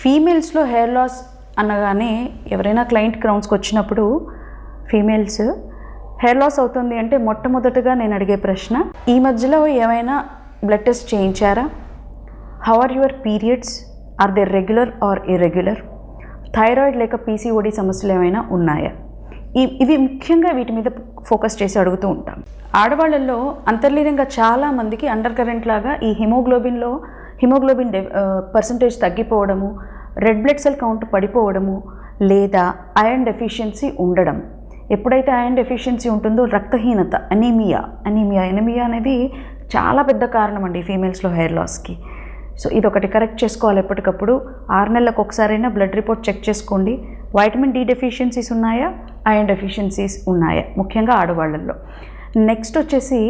ఫీమేల్స్లో hair loss అనగానే ఎవరైనా client గ్రౌండ్స్కి వచ్చినప్పుడు ఫీమేల్స్ హెయిర్ లాస్ అవుతుంది అంటే మొట్టమొదటగా నేను అడిగే ప్రశ్న ఈ మధ్యలో ఏమైనా blood test చేయించారా? How are your periods are they regular or irregular thyroid లేక పీసీఓడి సమస్యలు ఏమైనా ఉన్నాయా? ఈ ఇవి ముఖ్యంగా వీటి మీద ఫోకస్ చేసి అడుగుతూ ఉంటాం. ఆడవాళ్ళల్లో అంతర్లీనంగా చాలా మందికి అండర్ కరెంట్ లాగా ఈ హిమోగ్లోబిన్లో హిమోగ్లోబిన్ పర్సంటేజ్ తగ్గిపోవడము రెడ్ బ్లడ్ సెల్ కౌంట్ పడిపోవడము లేదా ఐరన్ డెఫిషియన్సీ ఉండడం. ఎప్పుడైతే ఐరన్ డెఫిషియన్సీ ఉంటుందో రక్తహీనత అనీమియా అనీమియా ఎనిమియా అనేది చాలా పెద్ద కారణం అండి ఫీమేల్స్లో హెయిర్ లాస్కి సో ఇది ఒకటి కరెక్ట్ చేసుకోవాలి ఎప్పటికప్పుడు. ఆరు నెలలకు ఒకసారైనా బ్లడ్ రిపోర్ట్ చెక్ చేసుకోండి. వైటమిన్ డి డెఫిషియన్సీస్ ఉన్నాయా? ఐరన్ డెఫిషియన్సీస్ ఉన్నాయా? ముఖ్యంగా ఆడవాళ్ళల్లో. నెక్స్ట్ వచ్చేసి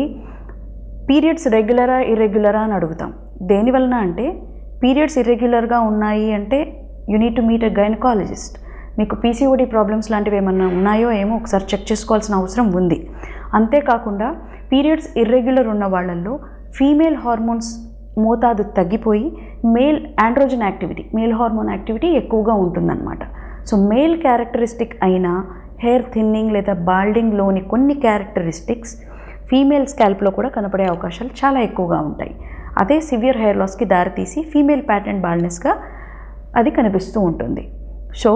పీరియడ్స్ రెగ్యులరా ఇర్రెగ్యులరా అని అడుగుతాం. దేనివలన అంటే పీరియడ్స్ ఇర్రెగ్యులర్గా ఉన్నాయి అంటే you need to meet a gynaecologist. మీకు పీసీఓడి ప్రాబ్లమ్స్ లాంటివి ఏమన్నా ఉన్నాయో ఏమో ఒకసారి చెక్ చేసుకోవాల్సిన అవసరం ఉంది. అంతేకాకుండా పీరియడ్స్ ఇర్రెగ్యులర్ ఉన్న వాళ్ళల్లో ఫీమేల్ హార్మోన్స్ మోతాదు తగ్గిపోయి male androgen activity male hormone activity ఎక్కువగా ఉంటుందన్నమాట. సో మేల్ క్యారెక్టరిస్టిక్ అయిన హెయిర్ థిన్నింగ్ లేదా బాల్డింగ్లోని కొన్ని క్యారెక్టరిస్టిక్స్ ఫీమేల్ స్కాల్ప్లో కూడా కనపడే అవకాశాలు చాలా ఎక్కువగా ఉంటాయి. అదే సివియర్ హెయిర్ లాస్కి దారితీసి ఫీమేల్ ప్యాటర్న్ బాల్నెస్గా అది కనిపిస్తూ ఉంటుంది. సో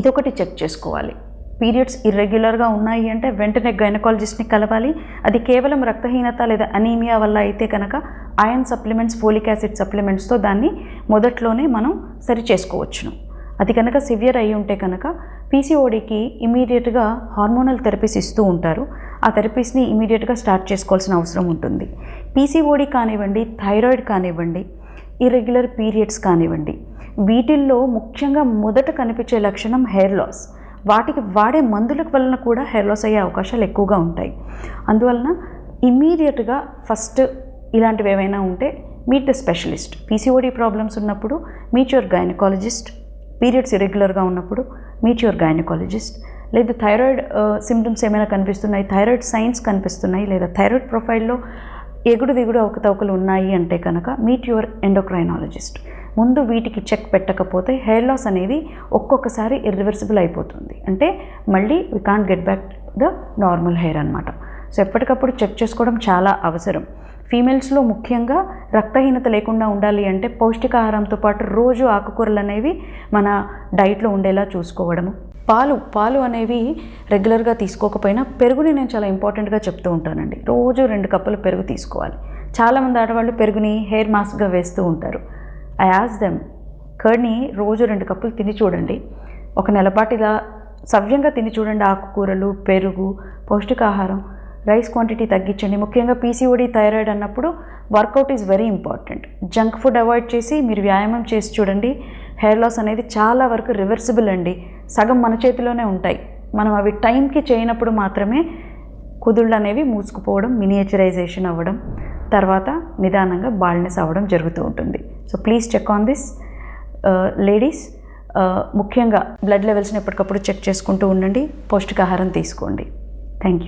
ఇదొకటి చెక్ చేసుకోవాలి. పీరియడ్స్ ఇర్రెగ్యులర్గా ఉన్నాయి అంటే వెంటనే గైనకాలజిస్ట్ని కలవాలి. అది కేవలం రక్తహీనత లేదా అనీమియా వల్ల అయితే కనుక ఐరన్ సప్లిమెంట్స్ ఫోలిక్ యాసిడ్ సప్లిమెంట్స్తో దాన్ని మొదట్లోనే మనం సరి చేసుకోవచ్చును. అది కనుక సివియర్ అయి ఉంటే కనుక పీసీఓడికి ఇమీడియట్గా హార్మోనల్ థెరపీస్ ఇస్తూ ఉంటారు. ఆ థెరపీస్ని ఇమీడియట్గా స్టార్ట్ చేసుకోవాల్సిన అవసరం ఉంటుంది. పీసీఓడి కానివ్వండి థైరాయిడ్ కానివ్వండి ఇర్రెగ్యులర్ పీరియడ్స్ కానివ్వండి వీటిల్లో ముఖ్యంగా మొదట కనిపించే లక్షణం హెయిర్ లాస్ వాటికి వాడే మందుల వలన కూడా హెయిర్ లాస్ అయ్యే అవకాశాలు ఎక్కువగా ఉంటాయి. అందువలన ఇమ్మీడియట్గా ఫస్ట్ ఇలాంటివి ఏవైనా ఉంటే meet the specialist. PCOD problems ఉన్నప్పుడు మీట్ యువర్ గైనకాలజిస్ట్ పీరియడ్స్ ఇరెగ్యులర్గా ఉన్నప్పుడు మీట్ యువర్ గైనకాలజిస్ట్ లేదా థైరాయిడ్ సిమ్టమ్స్ uh, ఏమైనా కనిపిస్తున్నాయి? థైరాయిడ్ సైన్స్ కనిపిస్తున్నాయి లేదా థైరాయిడ్ ప్రొఫైల్లో ఎగుడు దిగుడు అవకతవకలు ఉన్నాయి అంటే కనుక మీట్ యువర్ ఎండోక్రైనాలజిస్ట్ ముందు వీటికి చెక్ పెట్టకపోతే హెయిర్ లాస్ అనేది ఒక్కొక్కసారి ఇర్రివర్సిబుల్ అయిపోతుంది. అంటే మళ్ళీ we can't get back the normal hair అనమాట సో ఎప్పటికప్పుడు చెక్ చేసుకోవడం చాలా అవసరం. ఫీమేల్స్లో ముఖ్యంగా రక్తహీనత లేకుండా ఉండాలి అంటే పౌష్టికాహారంతో పాటు రోజు ఆకుకూరలు అనేవి మన డైట్లో ఉండేలా చూసుకోవడము. పాలు పాలు అనేవి రెగ్యులర్గా తీసుకోకపోయినా పెరుగుని నేను చాలా ఇంపార్టెంట్గా చెప్తూ ఉంటానండి. రోజు రెండు కప్పులు పెరుగు తీసుకోవాలి. చాలామంది ఆడవాళ్ళు పెరుగుని హెయిర్ మాస్క్గా వేస్తూ ఉంటారు. ఐ యాజ్ దెమ్ కర్డ్ని రోజు రెండు కప్పులు తిని చూడండి. ఒక నెలపాటు ఇలా సవ్యంగా తిని చూడండి ఆకుకూరలు పెరుగు పౌష్టికాహారం. రైస్ క్వాంటిటీ తగ్గించండి. ముఖ్యంగా పీసీఓడి థైరాయిడ్ అన్నప్పుడు workout is very important. Junk food avoid చేసి మీరు వ్యాయామం చేసి చూడండి. హెయిర్ లాస్ అనేది చాలా వరకు రివర్సిబుల్ అండి. సగం మన చేతిలోనే ఉంటాయి. మనం అవి టైంకి చేయనప్పుడు మాత్రమే కుదుళ్ళు అనేవి మూసుకుపోవడం మినియేచరైజేషన్ అవ్వడం తర్వాత నిదానంగా బాల్నెస్ అవ్వడం జరుగుతూ ఉంటుంది. So please check on this ladies ముఖ్యంగా బ్లడ్ లెవెల్స్ని ఎప్పటికప్పుడు చెక్ చేసుకుంటూ ఉండండి. పౌష్టికాహారం తీసుకోండి.